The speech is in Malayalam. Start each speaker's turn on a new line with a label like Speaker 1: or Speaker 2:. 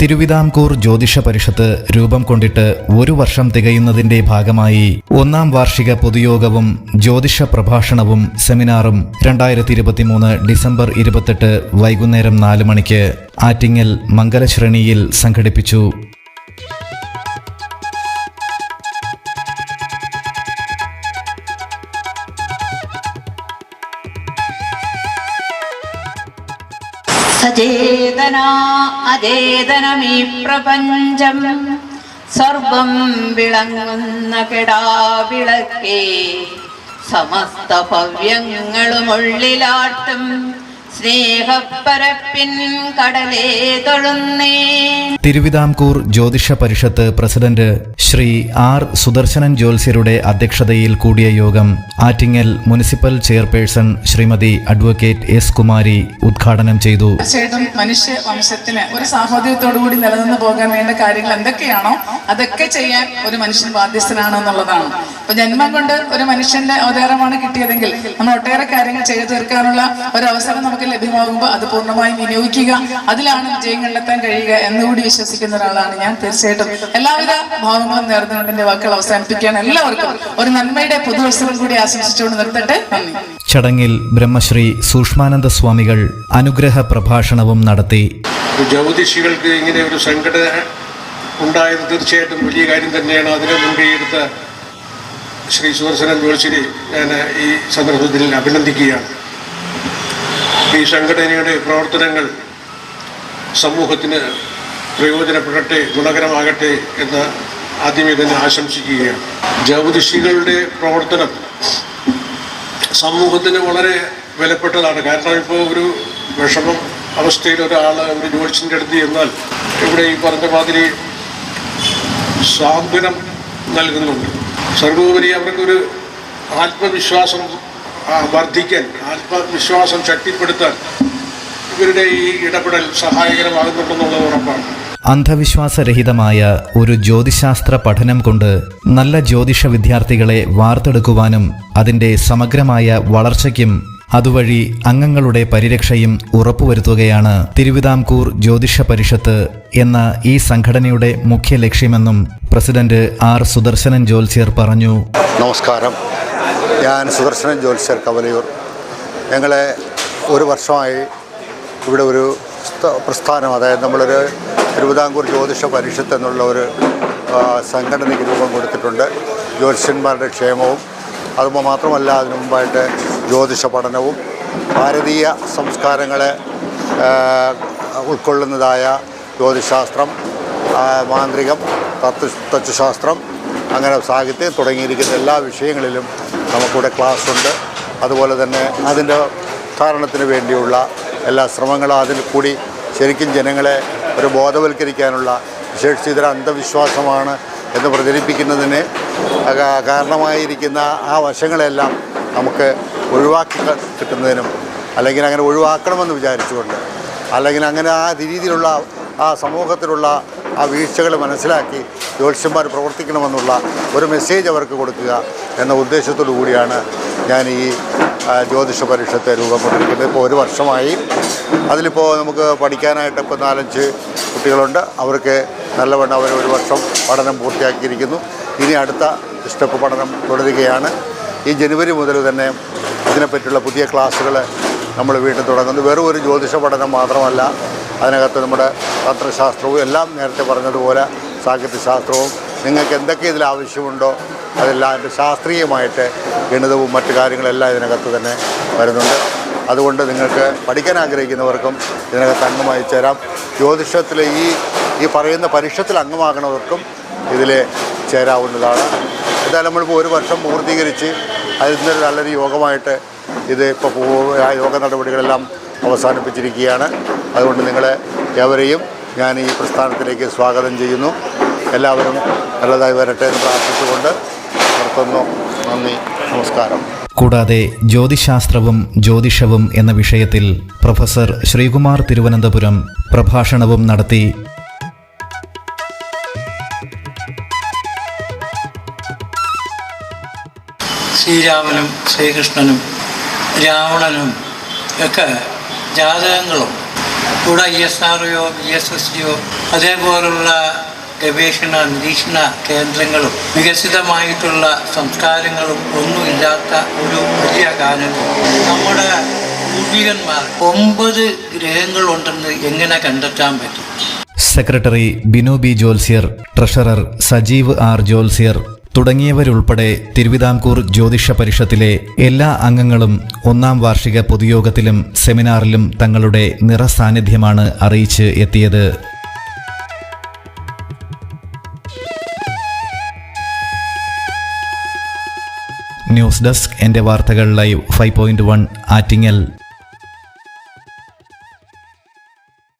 Speaker 1: തിരുവിതാംകൂർ ജ്യോതിഷ പരിഷത്ത് രൂപം കൊണ്ടിട്ട് ഒരു വർഷം തികയുന്നതിന്റെ ഭാഗമായി ഒന്നാം വാർഷിക പൊതുയോഗവും ജ്യോതിഷ പ്രഭാഷണവും സെമിനാറും രണ്ടായിരത്തി ഇരുപത്തിമൂന്ന് ഡിസംബർ ഇരുപത്തെട്ട് വൈകുന്നേരം നാല് മണിക്ക് ആറ്റിങ്ങൽ മംഗലശ്രേണിയിൽ സംഘടിപ്പിച്ചു.
Speaker 2: സചേതനാ അചേതനമീ പ്രപഞ്ചം. സർവം വിളങ്ങുന്ന കെടാവിളക്കേ സമസ്ത ഭവ്യങ്ങളും ഉള്ളിലാട്ടും. സ്നേഹപ്പരപ്പിൻ കടലേ തൊഴുന്നേ.
Speaker 1: തിരുവിതാംകൂർ ജ്യോതിഷ പരിഷത്ത് പ്രസിഡന്റ് ശ്രീ ആർ സുദർശനൻ ജ്യോത്സ്യരുടെ അധ്യക്ഷതയിൽ കൂടിയ യോഗം Attingal municipal chairperson Shrimati advocate S Kumari ഉദ്ഘാടനം ചെയ്തു.
Speaker 3: തീർച്ചയായിട്ടും മനുഷ്യ വംശത്തിന് ഒരു സാഹോദര്യത്തോടു കൂടി നിലനിന്ന് പോകാൻ വേണ്ട കാര്യങ്ങൾ എന്തൊക്കെയാണോ അതൊക്കെ ചെയ്യാൻ ഒരു മനുഷ്യൻ ബാധ്യസ്ഥനാണോ എന്നുള്ളതാണ്. അപ്പൊ ജന്മം കൊണ്ട് ഒരു മനുഷ്യന്റെ അവതാരമാണ് കിട്ടിയതെങ്കിൽ നമ്മൾ ഒട്ടേറെ കാര്യങ്ങൾ ചെയ്തു തീർക്കാനുള്ള ഒരു അവസരം നമുക്ക് ലഭ്യമാകുമ്പോൾ അത് പൂർണമായും വിനിയോഗിക്കുക. അതിലാണ് വിജയം കണ്ടെത്താൻ കഴിയുക എന്നുകൂടി വിശ്വസിക്കുന്ന ഒരാളാണ് ഞാൻ തീർച്ചയായിട്ടും. എല്ലാവിധ ഭാവങ്ങളും നേർന്നുകൊണ്ട് എന്റെ വാക്കുകൾ അവസാനിപ്പിക്കുകയാണ്. എല്ലാവർക്കും ഒരു നന്മയുടെ പുതുവത്സരം കൂടി ആശംസിച്ചുകൊണ്ട് നിർത്തട്ടെ. നന്ദി.
Speaker 1: ചടങ്ങിൽ ബ്രഹ്മശ്രീ സൂഷ്മാനന്ദ സ്വാമികൾ അനുഗ്രഹ പ്രഭാഷണവും നടത്തി.
Speaker 4: ജ്യോതിഷികൾക്ക് ഇങ്ങനെ ഒരു സംഘടന ഉണ്ടായത് തീർച്ചയായിട്ടും വലിയ കാര്യം തന്നെയാണ്. അതിനെ മുൻകൈയെടുത്ത ശ്രീ സുദർശനൻ ജോത്സ്യരെ ഞാൻ ഈ സന്ദർഭത്തിൽ അഭിനന്ദിക്കുകയാണ്. ഈ സംഘടനയുടെ പ്രവർത്തനങ്ങൾ സമൂഹത്തിന് പ്രയോജനപ്പെടട്ടെ ഗുണകരമാകട്ടെ എന്ന് ആദ്യമേ തന്നെ ആശംസിക്കുകയാണ്. ജ്യോതിഷികളുടെ പ്രവർത്തനം സമൂഹത്തിന് വളരെ വിലപ്പെട്ടതാണ്. കാരണം ഇപ്പോൾ ഒരു വിഷമം അവസ്ഥയിൽ ഒരാൾ ഒരു ജ്യോതിഷിന്റെ അടുത്ത് ചെന്നാൽ ഇവിടെ ഈ പറഞ്ഞ മാതിരി സാന്ത്വനം നൽകുന്നുണ്ട്. സർവോപരി അവർക്കൊരു ആത്മവിശ്വാസം വർദ്ധിക്കാൻ ആത്മവിശ്വാസം ശക്തിപ്പെടുത്താൻ ഇവരുടെ ഈ ഇടപെടൽ സഹായകരമാകുന്നുണ്ടെന്നുള്ളത് ഉറപ്പാണ്.
Speaker 1: അന്ധവിശ്വാസരഹിതമായ ഒരു ജ്യോതിശാസ്ത്ര പഠനം കൊണ്ട് നല്ല ജ്യോതിഷ വിദ്യാർത്ഥികളെ വാർത്തെടുക്കുവാനും അതിന്റെ സമഗ്രമായ വളർച്ചയ്ക്കും അതുവഴി അംഗങ്ങളുടെ പരിരക്ഷയും ഉറപ്പുവരുത്തുകയാണ് തിരുവിതാംകൂർ ജ്യോതിഷ പരിഷത്ത് എന്ന ഈ സംഘടനയുടെ മുഖ്യ ലക്ഷ്യമെന്നും പ്രസിഡന്റ് ആർ സുദർശനൻ ജോൽസ്യർ പറഞ്ഞു.
Speaker 5: നമസ്കാരം. ഞാൻ സുദർശനൻ ജോത്സ്യർ കവലയൂർ. ഞങ്ങളെ ഒരു വർഷമായി ഇവിടെ ഒരു പ്രസ്ഥാനം അതായത് നമ്മളൊരു തിരുവിതാംകൂർ ജ്യോതിഷ പരിഷത്ത് എന്നുള്ള ഒരു സംഘടനയ്ക്ക് രൂപം കൊടുത്തിട്ടുണ്ട്. ജ്യോതിഷന്മാരുടെ ക്ഷേമവും അതുമ്പോൾ മാത്രമല്ല അതിനു മുമ്പായിട്ട് ജ്യോതിഷ പഠനവും ഭാരതീയ സംസ്കാരങ്ങളെ ഉൾക്കൊള്ളുന്നതായ ജ്യോതിശാസ്ത്രം മാന്ത്രികം തത്വ തത്വശാസ്ത്രം അങ്ങനെ സാഹിത്യം തുടങ്ങിയിരിക്കുന്ന എല്ലാ വിഷയങ്ങളിലും നമുക്കിവിടെ ക്ലാസ് ഉണ്ട് അതുപോലെ തന്നെ അതിന്റെ ഉദ്ധാരണത്തിന് വേണ്ടിയുള്ള എല്ലാ ശ്രമങ്ങളും അതിൽ കൂടി ശരിക്കും ജനങ്ങളെ ഒരു ബോധവൽക്കരിക്കാനുള്ള വിശേഷിച്ച് ഇതൊരു അന്ധവിശ്വാസമാണ് എന്ന് പ്രചരിപ്പിക്കുന്നതിന് കാരണമായിരിക്കുന്ന ആ വശങ്ങളെല്ലാം നമുക്ക് ഒഴിവാക്കി കിട്ടുന്നതിനും അല്ലെങ്കിൽ അങ്ങനെ ഒഴിവാക്കണമെന്ന് വിചാരിച്ചുകൊണ്ട് അല്ലെങ്കിൽ അങ്ങനെ ആ രീതിയിലുള്ള ആ സമൂഹത്തിലുള്ള ആ വീഴ്ചകൾ മനസ്സിലാക്കി ജ്യോത്സ്യന്മാർ പ്രവർത്തിക്കണമെന്നുള്ള ഒരു മെസ്സേജ് അവർക്ക് കൊടുക്കുക എന്ന ഉദ്ദേശത്തോടു കൂടിയാണ് ഞാൻ ഈ ജ്യോതിഷ പരീക്ഷത്തെ രൂപം കൊണ്ടിരിക്കുന്നത് ഇപ്പോൾ ഒരു വർഷമായി. അതിലിപ്പോൾ നമുക്ക് പഠിക്കാനായിട്ട് ഇപ്പോൾ നാലഞ്ച് കുട്ടികളുണ്ട്. അവർക്ക് നല്ലവണ്ണം അവർ ഒരു വർഷം പഠനം പൂർത്തിയാക്കിയിരിക്കുന്നു. ഇനി അടുത്ത സ്റ്റെപ്പ് പഠനം തുടരുകയാണ്. ഈ ജനുവരി മുതൽ തന്നെ ഇതിനെപ്പറ്റിയുള്ള പുതിയ ക്ലാസ്സുകൾ നമ്മൾ വീണ്ടും തുടങ്ങുന്നു. വെറും ഒരു ജ്യോതിഷ പഠനം മാത്രമല്ല അതിനകത്ത് നമ്മുടെ തന്ത്രശാസ്ത്രവും എല്ലാം നേരത്തെ പറഞ്ഞതുപോലെ സാഹിത്യശാസ്ത്രവും. നിങ്ങൾക്ക് എന്തൊക്കെ ഇതിൽ ആവശ്യമുണ്ടോ അതെല്ലാം അതിന്റെ ശാസ്ത്രീയമായിട്ട് ഗണിതവും മറ്റു കാര്യങ്ങളെല്ലാം ഇതിനകത്ത് തന്നെ വരുന്നുണ്ട്. അതുകൊണ്ട് നിങ്ങൾക്ക് പഠിക്കാൻ ആഗ്രഹിക്കുന്നവർക്കും ഇതിനകത്ത് അംഗമായി ചേരാം. ജ്യോതിഷത്തിലെ ഈ ഈ പറയുന്ന പരീക്ഷത്തിൽ അംഗമാകണവർക്കും ഇതിൽ ചേരാവുന്നതാണ്. എന്തായാലും നമ്മളിപ്പോൾ ഒരു വർഷം പൂർത്തീകരിച്ച് നിന്നൊരു നല്ലൊരു യോഗമായിട്ട് ഇത് ഇപ്പോൾ ആ യോഗ നടപടികളെല്ലാം അവസാനിപ്പിച്ചിരിക്കുകയാണ്. അതുകൊണ്ട് നിങ്ങളെ ഏവരെയും ഞാൻ ഈ പ്രസ്ഥാനത്തിലേക്ക് സ്വാഗതം ചെയ്യുന്നു. എല്ലാവരും നല്ലതായി വരട്ടെ എന്ന് പ്രാർത്ഥിച്ചുകൊണ്ട് നിർത്തുന്നു. നന്ദി. നമസ്കാരം.
Speaker 1: കൂടാതെ ജ്യോതിശാസ്ത്രവും ജ്യോതിഷവും എന്ന വിഷയത്തിൽ പ്രൊഫസർ ശ്രീകുമാർ തിരുവനന്തപുരം പ്രഭാഷണവും നടത്തി
Speaker 6: ശ്രീരാമനും ശ്രീകൃഷ്ണനും രാവണനും ഒക്കെ ജാതകങ്ങളും. കൂടെ I S R O B S S D അതേപോലുള്ള ഗവേഷണ നിരീക്ഷണ കേന്ദ്രങ്ങളും വികസിതമായിട്ടുള്ള സംസ്കാരങ്ങളും ഒന്നുമില്ലാത്ത ഒരു വലിയ കാലത്ത് നമ്മുടെ പൂർവികന്മാർ ഒമ്പത് ഗ്രഹങ്ങളുണ്ടെന്ന് എങ്ങനെ കണ്ടെത്താൻ പറ്റും?
Speaker 1: Secretary Binu B ജോൽസിയർ treasurer Sajeev R ജോൽസ്യർ തുടങ്ങിയവരുൾപ്പെടെ തിരുവിതാംകൂർ ജ്യോതിഷ പരിഷത്തിലെ എല്ലാ അംഗങ്ങളും ഒന്നാം വാർഷിക പൊതുയോഗത്തിലും സെമിനാറിലും തങ്ങളുടെ നിറസാന്നിധ്യമാണ് അറിയിച്ച് എത്തിയത്. ന്യൂസ് ഡെസ്ക് എന്റെ വാർത്തകൾ live five point one Attingal.